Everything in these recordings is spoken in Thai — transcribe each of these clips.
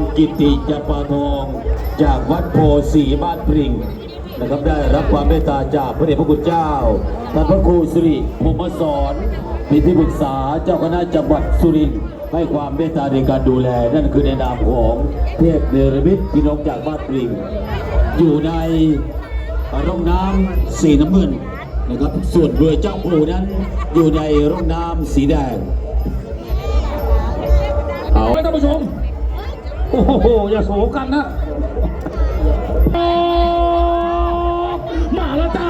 องกิติจปาทองจากวัดโพสีบ้านปริงนะครับได้รับความเมตตาจากพระเดชพระคุณเจ้าท่านพระครูสุริภูมิสอนเป็นที่ปรึกษาเจ้าคณะจังหวัดสุรินทร์ให้ความเมตตาในการดูแล นั่นคือในนามของเทพเนรมิตพี่น้องจากบ้านปริง อยู่ในร่องน้ำสีน้ำเงินนะครับส่วนเรือเจ้าปู่นั้นอยู่ในร่องน้ำสีแดงเอาไปท่านผู้ชม โอ้โห อย่าโศกันนะมาแล้วจ้า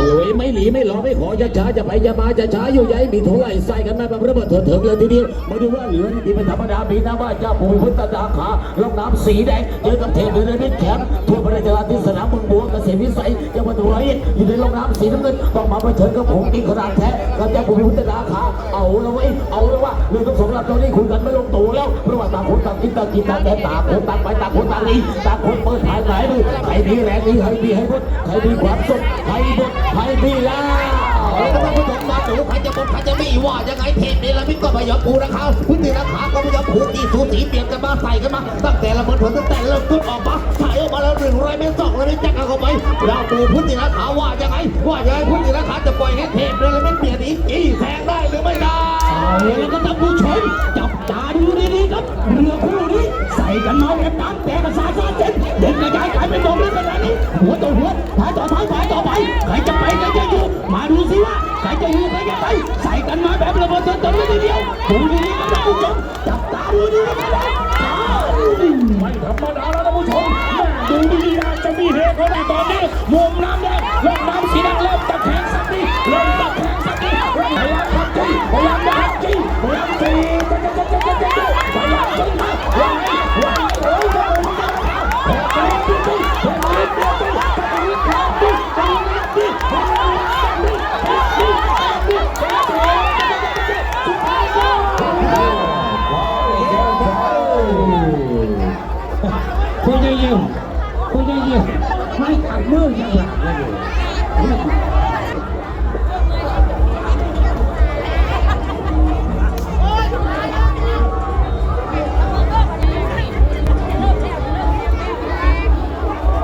โอ้ยไม่หลีไม่หลอ จะช้าจะไปจะมาจะช้าอยู่ใหญ่มีเท่ไหร่ใส่กันมาแบบระเบิดเถิดเถิงเลยทีเดียวมาดูว่าเหลือที่เป็นธรรมดามีน้ำว่าเจ้าปูพุทธดาขาลงน้ำสีแดงเจอกับเทพเดนนิดแขมทั่วประเทศที่สนามเมืองบัวเกษตรวิสัยจังหวัดร้อยอยู่ในลงน้ำสีน้ำเงินต้องมาเผชิญกับผงดีขนาดแท้กับเจ้าปูพุทธดาขาเอาละเว้ยเอาละว่าเรื่องทั้งสองลำตอนนี้คุณกันไม่ลงตัวแล้วเพราะว่าต่างคนต่างกินต่างกินต่างแต่ต่างคนต่างไปต่างคนต่างนี้ต่างคนเปิดหายหลายมือใครมีแรงนี้ใครมีให้พุทธใครมีความสุขใครบุตรใครมีล่า ว่ายังไงเทพจเนรมิตก็ไม่ยอมผูนะครับพื้นที่ราคาก็ไม่ยอมผูกตีสูสีเปลี่ยนกันมาใส่กันมาตั้งแต่ละเมิดผลตั้งแต่เริ่มต้ออกมาถ่ายออกมาแล้วหนึ่งร้อยเมตรสองร้อยเมตรแจ็คเข้าไปเราดูพื้นที่ราคาว่ายังไงว่ายังไงพื้นที่ราคาจะปล่อยให้เทพจเนรมิตเปลี่ยนอีกกี่แสงได้หรือไม่ได้แล้วก็ท่านผู้ชมจับตาดูดีๆครับเรือคู่นี้ใส่กันมาแบตั้งแต่กระสาซาเจ็ดเด็กกระจายกลายเป็นดงเล็กขนาดนี้หัวต่อหัวท้ายต่อท้าย ดูดีๆนะาต้ชมจับตาดูดีๆนะครับไม่ธรรมดาแล้วท่านผู้ชมแม่ดูดีๆนจะมีเฮเขาในตอนนี้มุมน้ำแดง คุณจะยิ้มคุณจะยิ้มไม่ขัดมืออย่างหลังเลย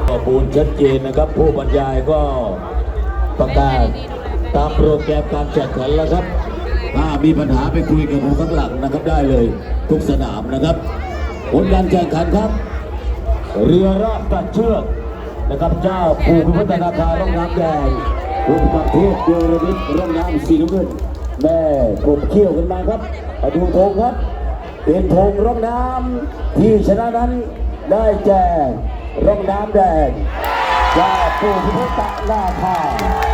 ข้อมูลชัดเจนนะครับ ผู้บรรยายก็ประกาศตามโปรแกรมการแข่งขันแล้วครับถ้ามีปัญหาไปคุยกับผู้ข้างหลังนะครับได้เลย ทุกสนามนะครับผลการแข่งขันครับ เรือรอบตัดเชือกนะครับเจ้าปู่พิพัฒนาคารร่องน้ำแดงคุณประเทพเยรวิทย์ร่องน้ำสีน้ำเงินแม่กบเขี้ยวกันมาครับมาดูธงครับ เป็นธงร่องน้ำที่ชนะนั้นได้แก่ร่องน้ำแดงเจ้าปู่พิพัฒนาคา